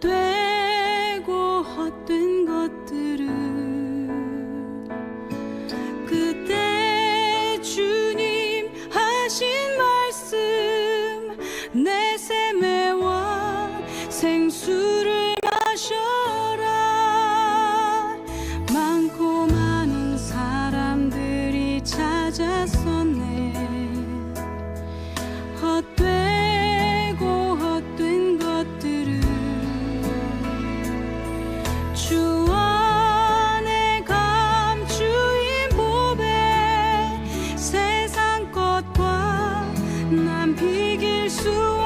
되고 헛된 것들은 그때 주님 하신 말씀 내 샘에와 생수를 비길 수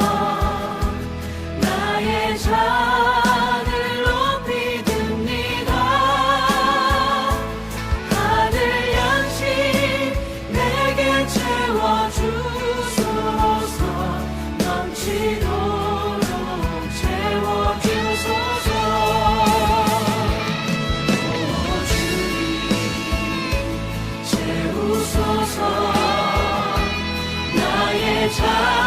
time.